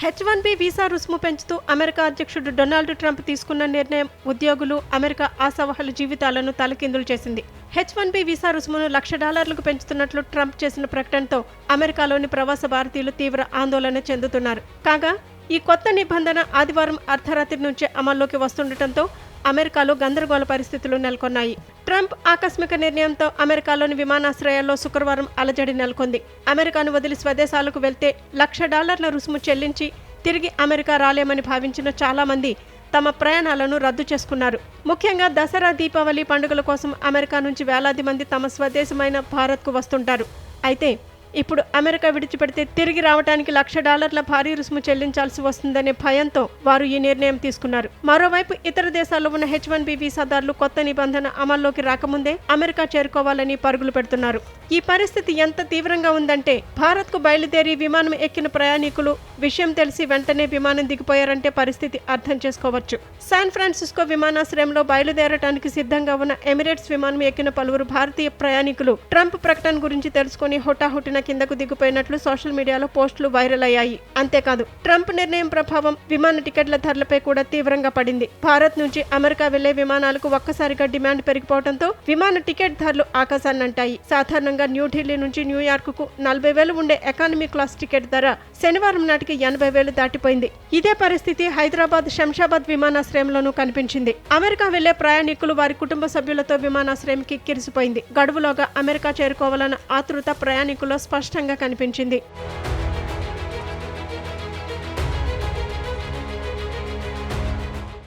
H one B visa రుసుము పెంచుతూ America అధ్యక్షుడు డొనాల్డ్ ట్రంప్ తీసుకున్న నిర్ణయం ఉద్యోగులు అమెరికా ఆశావహుల జీవితాలను తలకిందులు చేసింది. హెచ్ వన్ బి వీసా రుసుమును లక్ష డాలర్లకు పెంచుతున్నట్లు ట్రంప్ చేసిన ప్రకటనతో అమెరికాలోని ప్రవాస భారతీయులు తీవ్ర ఆందోళన చెందుతున్నారు. కాగా ఈ కొత్త నిబంధన ఆదివారం అర్ధరాత్రి నుంచే అమల్లోకి వస్తుండటంతో అమెరికాలో గందరగోళ పరిస్థితులు నెలకొన్నాయి. ట్రంప్ ఆకస్మిక నిర్ణయంతో అమెరికాలోని విమానాశ్రయాల్లో శుక్రవారం అలజడి నెలకొంది. అమెరికాను వదిలి స్వదేశాలకు వెళ్తే లక్ష డాలర్ల రుసుము చెల్లించి తిరిగి అమెరికా రాలేమని భావించిన చాలా మంది తమ ప్రయాణాలను రద్దు చేసుకున్నారు. ముఖ్యంగా దసరా దీపావళి పండుగల కోసం అమెరికా నుంచి వేలాది మంది తమ స్వదేశమైన భారత్కు వస్తుంటారు. అయితే ఇప్పుడు అమెరికా విడిచిపెడితే తిరిగి రావడానికి లక్ష డాలర్ల భారీ రుసుము చెల్లించాల్సి వస్తుందనే భయంతో వారు ఈ నిర్ణయం తీసుకున్నారు. మరోవైపు ఇతర దేశాల్లో ఉన్న హెచ్ వన్ బి వీసాదారులు కొత్త నిబంధన అమల్లోకి రాకముందే అమెరికా చేరుకోవాలని పరుగులు పెడుతున్నారు. ఈ పరిస్థితి ఎంత తీవ్రంగా ఉందంటే భారత్కు బయలుదేరి విమానం ఎక్కిన ప్రయాణికులు విషయం తెలిసి వెంటనే విమానం దిగిపోయారంటే పరిస్థితి అర్థం చేసుకోవచ్చు. శాన్ ఫ్రాన్సిస్కో విమానాశ్రయంలో బయలుదేరటానికి సిద్ధంగా ఉన్న ఎమిరేట్స్ విమానం ఎక్కిన పలువురు భారతీయ ప్రయాణికులు ట్రంప్ ప్రకటన గురించి తెలుసుకుని హుటాహుటిన కిందకు దిగిపోయినట్లు సోషల్ మీడియాలో పోస్టులు వైరల్ అయ్యాయి. అంతేకాదు ట్రంప్ నిర్ణయం ప్రభావం విమాన టికెట్ల ధరలపై కూడా తీవ్రంగా పడింది. భారత్ నుంచి అమెరికా వెళ్ళే విమానాలకు ఒక్కసారిగా డిమాండ్ పెరిగిపోవడంతో విమాన టికెట్ ధరలు ఆకాశాన్ని అంటాయి. సాధారణంగా న్యూఢిల్లీ నుంచి న్యూయార్క్కు నలభై వేలు ఉండే ఎకానమీ క్లాస్ టికెట్ ధర శనివారం నాటికి ఎనభై వేలు దాటిపోయింది. ఇదే పరిస్థితి హైదరాబాద్ శంషాబాద్ విమానాశ్రయంలోనూ కనిపించింది. అమెరికా వెళ్ళే ప్రయాణికులు వారి కుటుంబ సభ్యులతో విమానాశ్రయంకి కిరిసిపోయింది. గడువులోగా అమెరికా చేరుకోవాలన్న ఆతృత ప్రయాణికుల్లో స్పష్టంగా కనిపించింది.